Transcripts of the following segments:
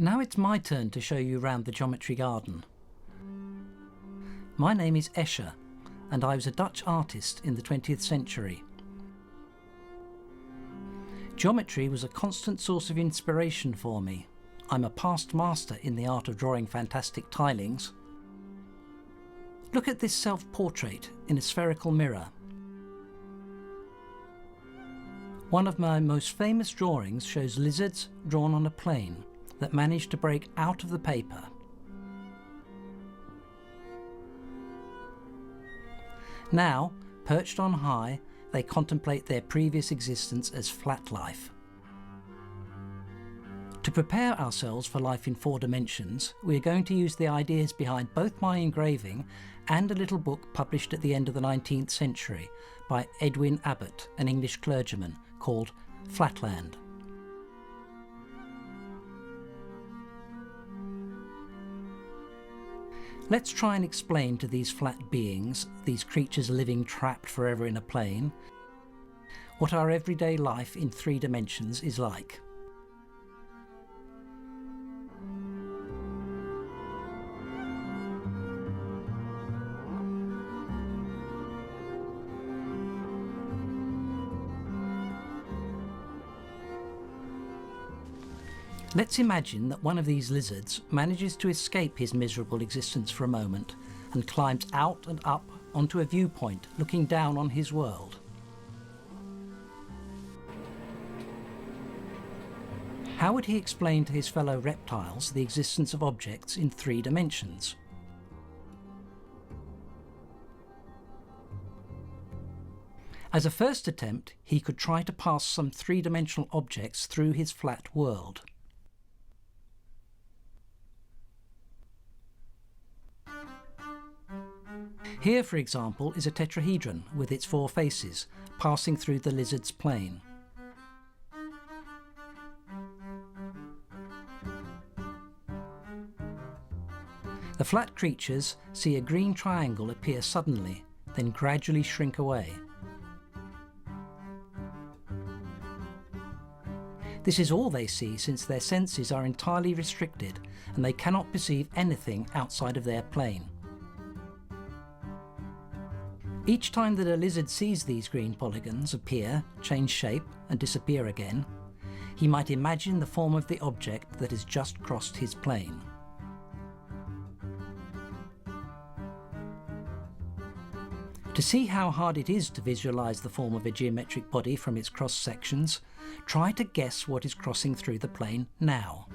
Now it's my turn to show you around the geometry garden. My name is Escher and I was a Dutch artist in the 20th century. Geometry was a constant source of inspiration for me. I'm a past master in the art of drawing fantastic tilings. Look at this self-portrait in a spherical mirror. One of my most famous drawings shows lizards drawn on a plane that managed to break out of the paper. Now, perched on high, they contemplate their previous existence as flat life. To prepare ourselves for life in four dimensions, we are going to use the ideas behind both my engraving and a little book published at the end of the 19th century by Edwin Abbott, an English clergyman, called Flatland. Let's try and explain to these flat beings, these creatures living trapped forever in a plane, what our everyday life in three dimensions is like. Let's imagine that one of these lizards manages to escape his miserable existence for a moment and climbs out and up onto a viewpoint looking down on his world. How would he explain to his fellow reptiles the existence of objects in three dimensions? As a first attempt, he could try to pass some three-dimensional objects through his flat world. Here, for example, is a tetrahedron with its four faces, passing through the lizard's plane. The flat creatures see a green triangle appear suddenly, then gradually shrink away. This is all they see since their senses are entirely restricted and they cannot perceive anything outside of their plane. Each time that a lizard sees these green polygons appear, change shape and disappear again, he might imagine the form of the object that has just crossed his plane. To see how hard it is to visualize the form of a geometric body from its cross sections, try to guess what is crossing through the plane now.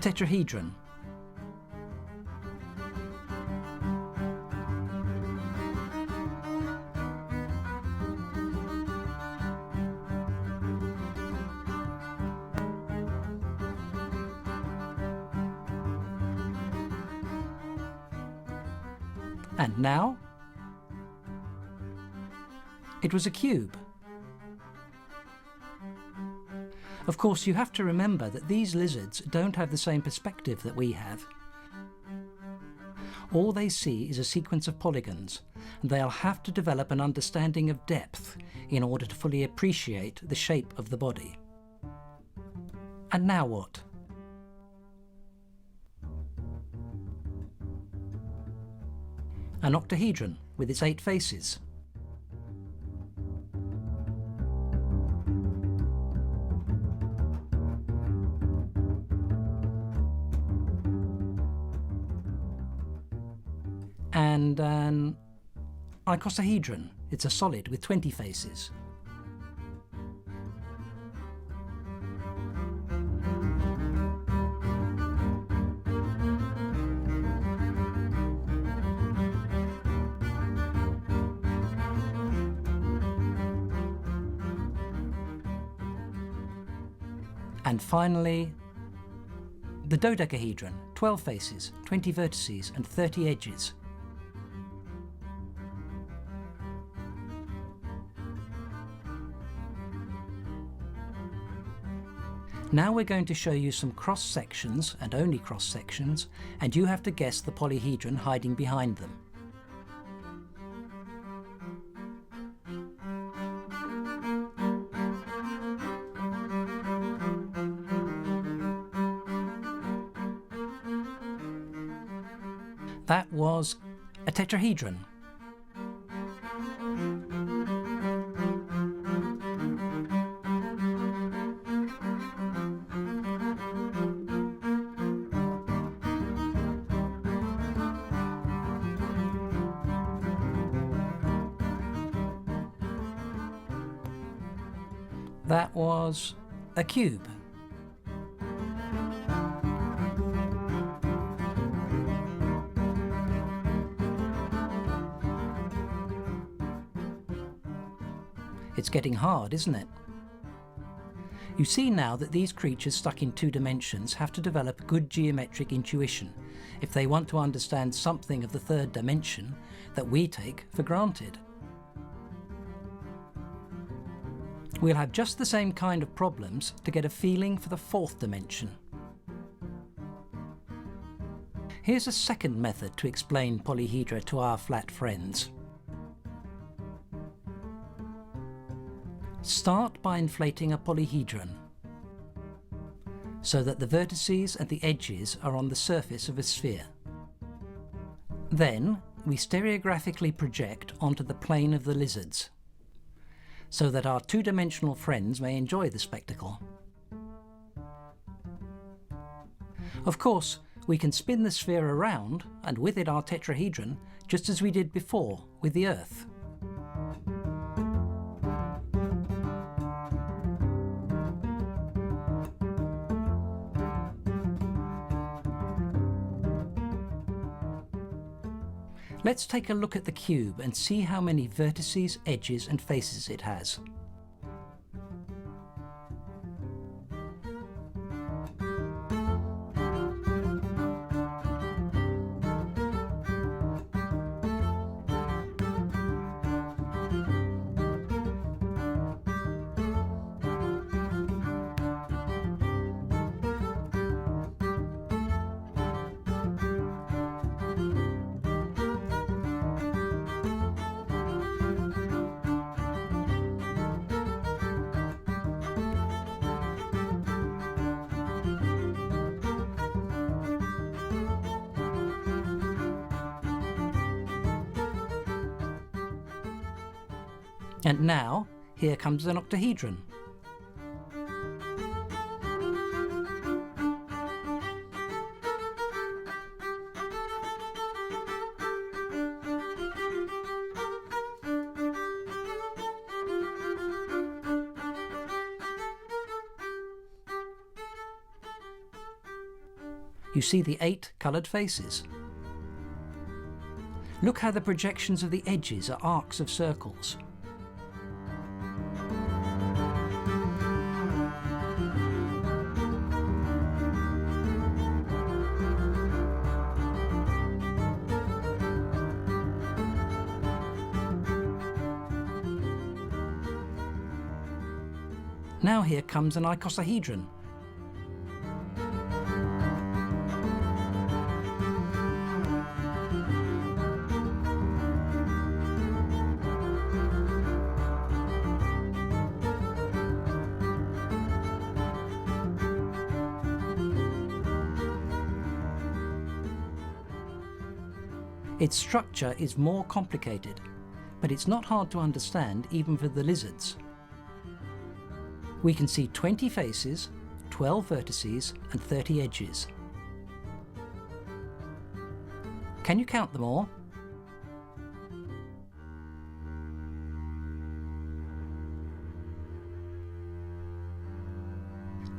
A tetrahedron. And now? It was a cube. Of course, you have to remember that these lizards don't have the same perspective that we have. All they see is a sequence of polygons, and they'll have to develop an understanding of depth in order to fully appreciate the shape of the body. And now what? An octahedron with its eight faces. And an icosahedron. It's a solid with 20 faces. And finally, the dodecahedron, 12 faces, 20 vertices and 30 edges. Now we're going to show you some cross sections, and only cross sections, and you have to guess the polyhedron hiding behind them. That was a tetrahedron. That was a cube. It's getting hard, isn't it? You see now that these creatures stuck in two dimensions have to develop good geometric intuition if they want to understand something of the third dimension that we take for granted. We'll have just the same kind of problems to get a feeling for the fourth dimension. Here's a second method to explain polyhedra to our flat friends. Start by inflating a polyhedron so that the vertices and the edges are on the surface of a sphere. Then we stereographically project onto the plane of the lizards so that our two-dimensional friends may enjoy the spectacle. Of course, we can spin the sphere around and with it our tetrahedron just as we did before with the Earth. Let's take a look at the cube and see how many vertices, edges and faces it has. And now, here comes an octahedron. You see the eight coloured faces. Look how the projections of the edges are arcs of circles. Now here comes an icosahedron. Its structure is more complicated, but it's not hard to understand even for the lizards. We can see 20 faces, 12 vertices and 30 edges. Can you count them all?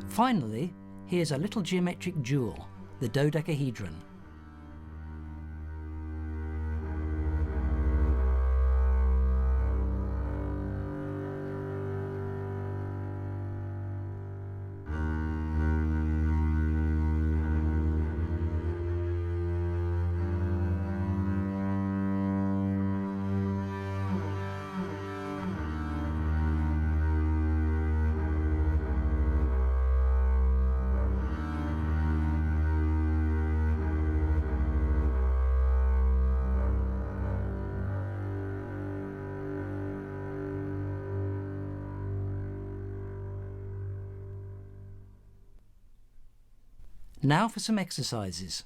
Finally, here's a little geometric jewel, the dodecahedron. Now for some exercises.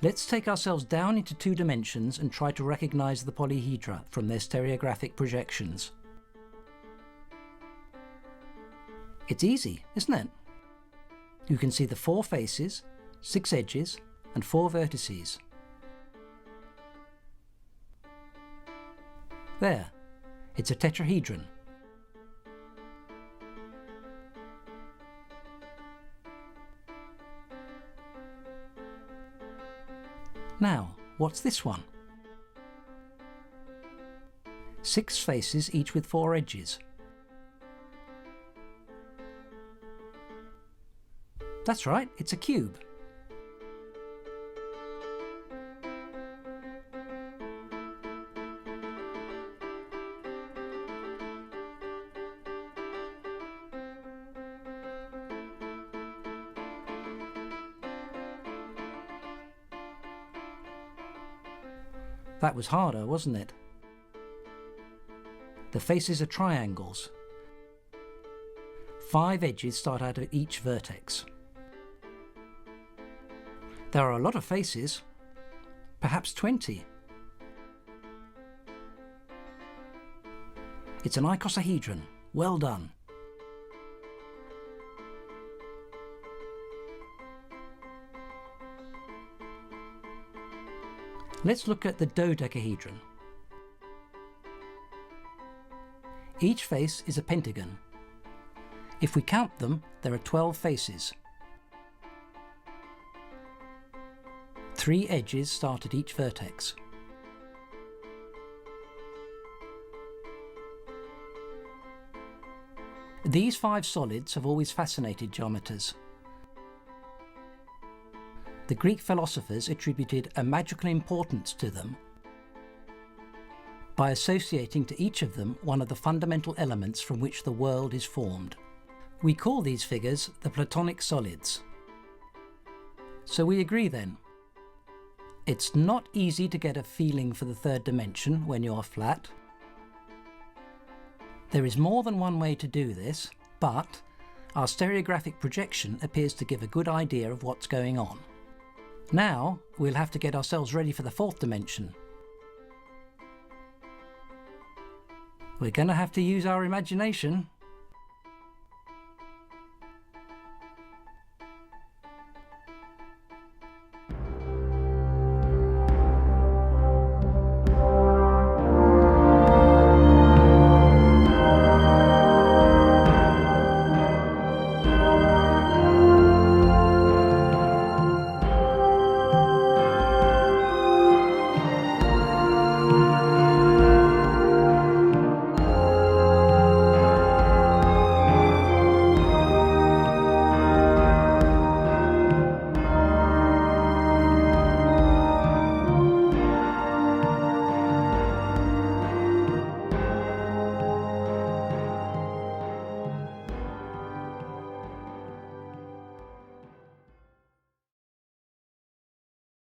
Let's take ourselves down into two dimensions and try to recognise the polyhedra from their stereographic projections. It's easy, isn't it? You can see the four faces, six edges and four vertices. There, it's a tetrahedron. Now, what's this one? Six faces, each with four edges. That's right, it's a cube. That was harder, wasn't it? The faces are triangles. Five edges start out at each vertex. There are a lot of faces, perhaps 20. It's an icosahedron. Well done. Let's look at the dodecahedron. Each face is a pentagon. If we count them, there are 12 faces. Three edges start at each vertex. These five solids have always fascinated geometers the Greek philosophers attributed a magical importance to them by associating to each of them one of the fundamental elements from which the world is formed. We call these figures the Platonic solids. So we agree then. It's not easy to get a feeling for the third dimension when you're flat. There is more than one way to do this, but our stereographic projection appears to give a good idea of what's going on. Now we'll have to get ourselves ready for the fourth dimension. We're going to have to use our imagination